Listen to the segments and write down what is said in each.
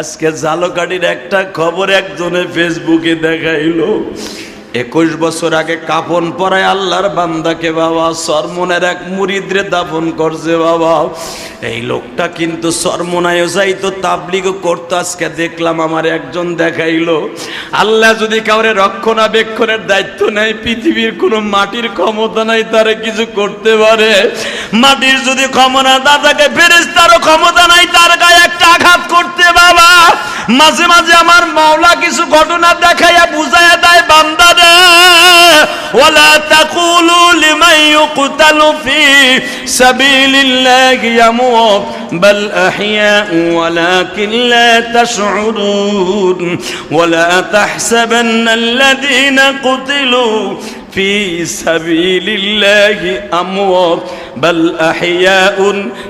আজকে জালকাটির একটা খবর একজনে ফেসবুকে দেখাইলো। একুশ বছর আগে কাফন পরায় আল্লাহর বান্দাকে বাবা, সরমনের এক মুরিদরে দাফন করছে বাবা। এই লোকটা কিন্তু সরমনায় যাইতো, তাবলিগও করতো। আজকে দেখলাম আমার একজন দেখাইলো, আল্লাহ যদি কাউরে রক্ষণাবেক্ষণের দায়িত্ব নেয়, পৃথিবীর কোনো মাটির ক্ষমতা নাই, তারে কিছু করতে পারে। মাটির যদি ক্ষমতা না থাকে ফেরেস্তারও ক্ষমতা নাই, তার গায়ে একটা আঘাত করতে বাবা। মাঝে মাঝে আমার মাওলা কিছু ঘটনা দেখাইয়া বুঝাইয়া দেয়, বান্দা রে। ওয়ালা তাকুলু লিমান ইউকতালু ফি সাবিলিল্লাহি ইয়ামুত, বাল আহইয়াউ ওয়ালাকিন লা তাশউরুন। ওয়ালা তাহসাবান্না আল্লাযীনা কুতিলু في سبيل الله أموات بل أحياء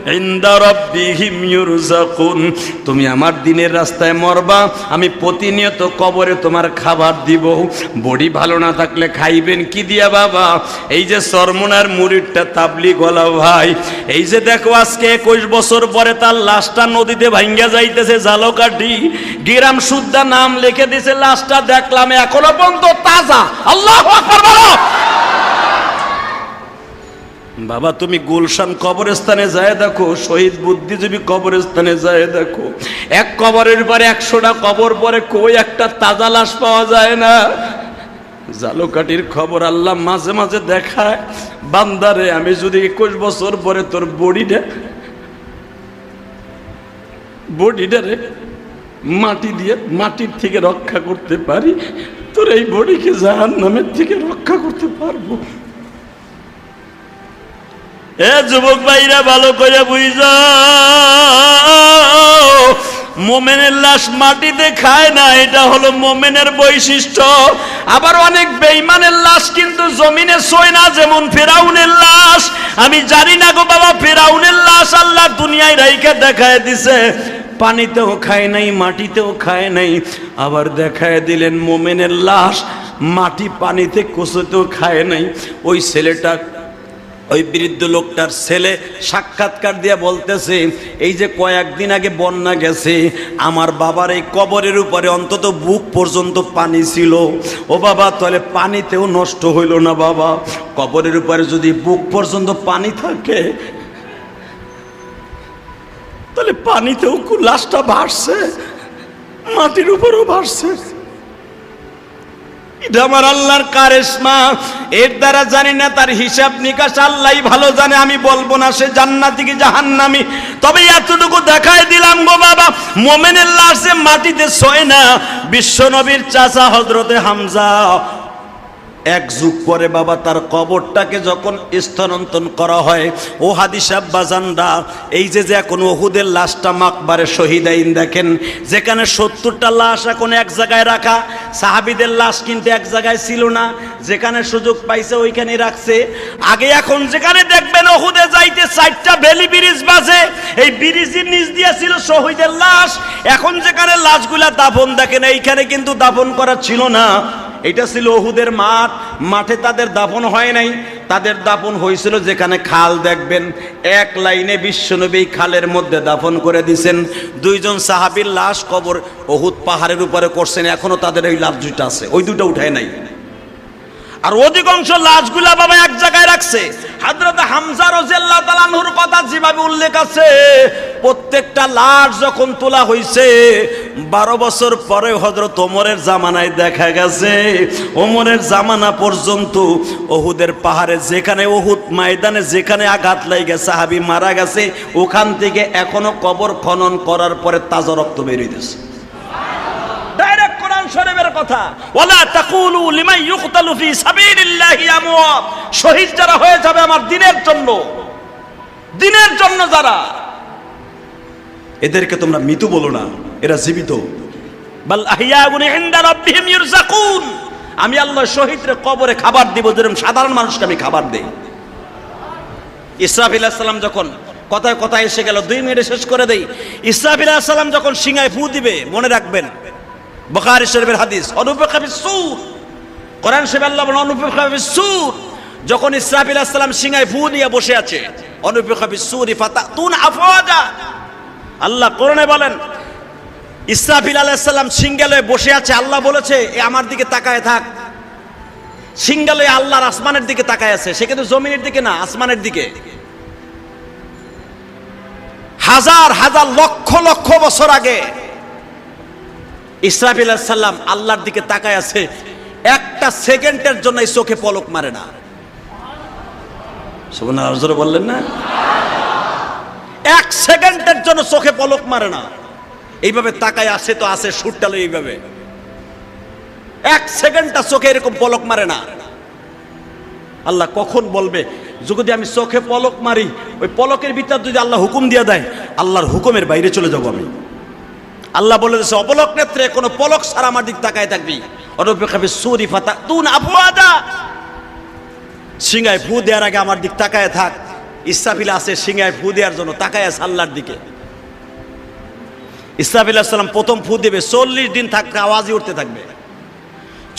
عند ربهم يرزقون তুমি আমার দিনের রাস্তায় মরবা আমি প্রতিনিয়ত কবরে তোমার খাবার দিব বডি ভালো না থাকলে খাইবেন কি দিয়া বাবা এই যে সরমনার মুড়িরটা তাবলি গলা ভাই এই যে দেখো আজকে একুশ বছর পরে তার লাশটা নদীতে ভাঙ্গা যাইতেছে জালকাঠি গিরাম সুদ্ধা নাম লিখে দিছে লাশটা দেখলাম এখনো পর্যন্ত তাজা আল্লাহ আকবার বলো বাবা, তুমি গুলশান কবরস্থানে যায় দেখো, শহীদ বুদ্ধিজীবী কবরস্থানে যায় দেখো। এক কবরের পরে একশোটা কবর পরে কই একটা তাজা লাশ পাওয়া যায় না? জালকাটির খবর আল্লাহ মাঝে মাঝে দেখায়, বান্দারে, আমি যদি একুশ বছর পরে তোর বডিটা বডিটারে মাটি দিয়ে মাটির থেকে রক্ষা করতে পারি তোর এই বডিকে জাহান নামের থেকে রক্ষা করতে পারব। এ যুবক ভাইরা, ভালো করে বুঝ। মোমেনের লাশ মাটিতে খায় না, এটা হলো মোমেনের বৈশিষ্ট্য। আবার অনেক বেইমানের লাশ কিন্তু জমিনে সয় না, যেমন ফেরাউনের লাশ। আমি জানি না গো বাবা, ফেরাউনের লাশ আল্লাহ দুনিয়ায় রাইকে দেখায় দিছে। পানিতেও খায় নাই, মাটিতেও খায় নাই। আবার দেখায় দিলেন, মোমেনের লাশ মাটি পানিতে কোষতেও খায় নাই। ওই ছেলেটা, ওই বৃদ্ধ লোকটার ছেলে সাক্ষাৎকার দিয়ে বলতেছে, এই যে কয়েকদিন আগে বন্যা গেছে, আমার বাবার এই কবরের উপরে অন্তত বুক পর্যন্ত পানি ছিল। ও বাবা, তাহলে পানিতেও নষ্ট হইল না বাবা। কবরের উপরে যদি বুক পর্যন্ত পানি থাকে তাহলে পানিতেও লাশটা ভাসছে, মাটির উপরেও ভাসছে। এটা আমার আল্লাহর কারেশমা, এর দ্বারা জানি না তার হিসাব নিকাশ, আল্লাহ ভালো জানে, আমি বলব না, সে জান্নাতি কি জাহান্নামি। তবে এতটুকু দেখাই দিলাম গো বাবা, মোমেনের লাশে মাটিতে শোয় না বিশ্ব নবীর চাচা হজরতে হামজা এক যুগ পরে বাবা তার কবরটাকে যখন স্থানান্তর করা হয়, ও হাদিসাব বাজানরা এই যে যে এখন ওহুদের লাশটা মাকবারে শহীদাইন দেখেন, যেখানে সত্তরটা লাশ এখন এক জায়গায় রাখা, সাহাবিদের লাশ কিন্তু এক জায়গায় ছিল না, যেখানে সুযোগ পাইছে ওইখানে রাখছে। আগে এখন যেখানে দেখবেন ওহুদে যাইতে চারটা ভেলি ব্রিজ বাজে, এই ব্রিজের নিচ দিয়ে ছিল শহীদের লাশ, এখন যেখানে লাশগুলা দাফন দেখেন, এইখানে কিন্তু দাফন করা ছিল না। এটা ছিল ওহুদের মাঠ। মাঠে তাদের দাফন হয় নাই। তাদের দাফন হয়েছিল যেখানে খাল দেখবেন। এক লাইনে বিশ্বনবী খালের মধ্যে দাফন করে দিছেন। দুইজন সাহাবীর লাশ কবর ওহুদ পাহাড়ের উপরে করছেন। এখনও তাদের ওই লাশ দুইটা আছে। ওই দুটো উঠায় নাই। আর অধিকাংশ লাশগুলা বাবা এক জায়গায় রাখছে। হাজরত হামজা রাদিয়াল্লাহু তাআলার কথা যেভাবে উল্লেখ আছে, প্রত্যেকটা লাশ যখন তোলা হয়েছে বারো বছর পরে হজরত ওমরের জামানায় দেখা গেছে। ওমরের জামানা পর্যন্ত ওহুদের পাহাড়ে যেখানে ওহুদ ময়দানে যেখানে আঘাত লাগে সাহাবি মারা গেছে ওখান থেকে এখনও কবর খনন করার পরে তাজা রক্ত বেরিয়েছে ডাইরেক্ট কোরআন শরীফের কথা। ওয়ালা তাকুলু লিমান ইউকতালু ফি সাবিলিল্লাহি আমওয়াত শহীদ যারা হয়ে যাবে আমার দিনের জন্য। দিনের জন্য যারা। এদেরকে তোমরা মৃত বলো না। এরা জীবিত। আমি আল্লাহ শহীদরে কবরে খাবার দিব, যেরকম সাধারণ মানুষকে আমি খাবার দেই। ইসরাফিল সালাম যখন কথায় কথায় এসে গেল, দুই মিনিটে শেষ করে দেই। ইসরাফিল সালাম যখন সিংহায় ফু দিবে, মনে রাখবেন, বখারি শরীফের হাদিস, অনুপেক্ষা সুর কোরআন শরীফ আল্লাহ অনুপেক্ষা সুর যখন ইসরাফিল সালাম সিংহায় ফু দিয়ে বসে আছে, অনুপেক্ষা সুরি ফাতা তুন আফওয়াজা। আল্লাহ কোরআনে বলেন ইসরাফিল আলাইসাল্লাম সিঙ্গেলে বসে আছে, আল্লাহ বলেছে, এ আমার দিকে তাকায় থাক। সিঙ্গেলে আল্লাহর আসমানের দিকে তাকায় আছে, সে কিন্তু জমিনের দিকে না, আসমানের দিকে। হাজার হাজার, লক্ষ লক্ষ বছর আগে ইসরাফিল সাল্লাম আল্লাহর দিকে তাকায় আছে, একটা সেকেন্ডের জন্য চোখে পলক মারে না। বললেন না? এক সেকেন্ডের জন্য চোখে পলক মারে না। এইভাবে তাকায় আসে তো আসে সুরটালো এইভাবে। এক সেকেন্ডটা চোখে এরকম পলক মারে না। আল্লাহ কখন বলবে, যদি আমি চোখে পলক মারি, ওই পলকের ভিতর যদি আল্লাহ হুকুম দিয়ে দেয়, আল্লাহর হুকুমের বাইরে চলে যাব আমি। আল্লাহ বলে দিয়েছে, অপলক নেত্রে কোনো পলক ছাড়া আমার দিক তাকায় থাকবি। অনপেক্ষাবে সুরি ফাতা তুন আবহাওয়া সিংহায় ফু দেওয়ার আগে আমার দিক তাকায় থাক। ইসরাফিল আছে, সিংহায় ফু দেওয়ার জন্য তাকায় আছে আল্লাহর দিকে। ইসরাফিল প্রথম ফু দেবে, চল্লিশ দিন থাকতে আওয়াজই উঠতে থাকবে।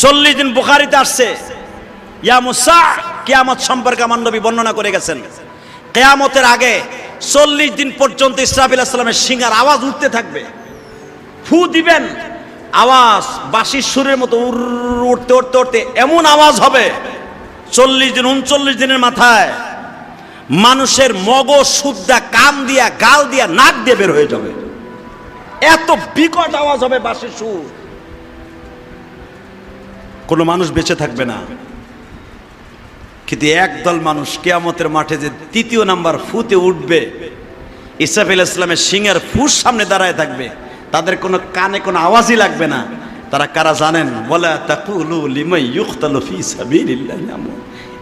চল্লিশ দিন বুখারিতে আসছে, ইয়া কেয়ামত সম্পর্কে আমার নবী বর্ণনা করে গেছেন। কেয়ামতের আগে চল্লিশ দিন পর্যন্ত ইসরাফিল সিংহার আওয়াজ উঠতে থাকবে। ফু দিবেন, আওয়াজ বাসির সুরের মতো উঠতে উঠতে উঠতে এমন আওয়াজ হবে, চল্লিশ দিন, উনচল্লিশ দিনের মাথায় মানুষের মগজ সুদ্দা কান দিয়া, গাল দিয়া, নাক দিয়ে বের হয়ে যাবে। এত বিকট আওয়াজ হবে বাঁশির সুর। কোনো মানুষ বেঁচে থাকবে না। কিন্তু একদল মানুষ কেয়ামতের মাঠে যে তৃতীয় নাম্বার ফুতে উঠবে, ইসরাফিল ইসলামের সিংহের ফুস সামনে দাঁড়ায় থাকবে, তাদের কোনো কানে কোনো আওয়াজই লাগবে না। তারা কারা জানেন? বলে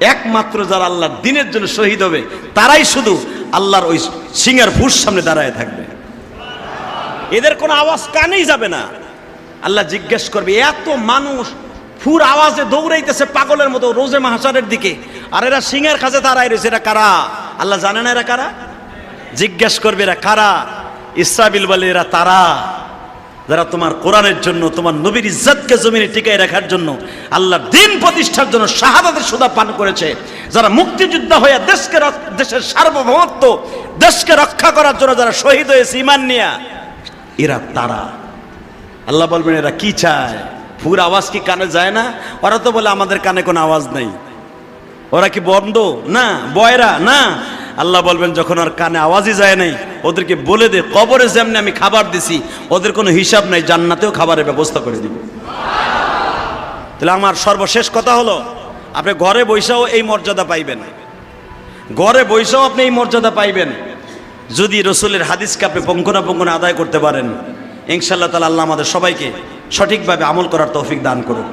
একমাত্র যারা আল্লাহর দিনের জন্য শহীদ হবে, তারাই শুধু আল্লাহর ওই সিংয়ের ফুস সামনে দাঁড়ায় থাকবে। এদের কোনো আওয়াজ কানেই যাবে না। আল্লাহ জিজ্ঞেস করবে, এত মানুষ ফুর আওয়াজে দৌড়াইতেছে পাগলের মতো রোজে মাহাসারের দিকে, আর এরা সিংহের কাছে দাঁড়ায় রয়েছে, এরা কারা? আল্লাহ জানে না এরা কারা? জিজ্ঞেস করবে, এরা কারা? ইসরাবিল বলে, এরা তারা। যারা তোমার কোরআনের জন্য, তোমার নবীর ইজ্জতকে জমিনে টিকায় রাখার জন্য, আল্লাহর দিন প্রতিষ্ঠার জন্য শাহাদাতের সুদা পান করেছে। যারা মুক্তিযোদ্ধা হয়ে দেশকে দেশের সার্বভৌমত্ব, দেশকে রক্ষা করার জন্য যারা শহীদ হয়েছে, ইমান নিয়া। এরা তারা। আল্লাহ বলবেন, এরা কি চায়? ফুর আওয়াজ কি কানে যায় না? ওরা তো বলে, আমাদের কানে কোনো আওয়াজ নেই। ওরা কি বন্ধ? না, বয়রা, না। আল্লাহ বলবেন, যখন ওর কানে আওয়াজই যায় নাই, ওদেরকে বলে দে, কবরে যেমনি আমি খাবার দিছি, ওদের কোনো হিসাব নাই, জান্নাতেও খাবারের ব্যবস্থা করে দিব। তাহলে আমার সর্বশেষ কথা হলো, আপনি ঘরে বৈশাও এই মর্যাদা পাইবেন। ঘরে বৈশাও আপনি এই মর্যাদা পাইবেন। যদি রসুলের হাদিস কাপে পঙ্কনা পঙ্কনা আদায় করতে পারেন ইনশাল্লাহ তালা আল্লাহ আমাদের সবাইকে সঠিকভাবে আমল করার তৌফিক দান করুন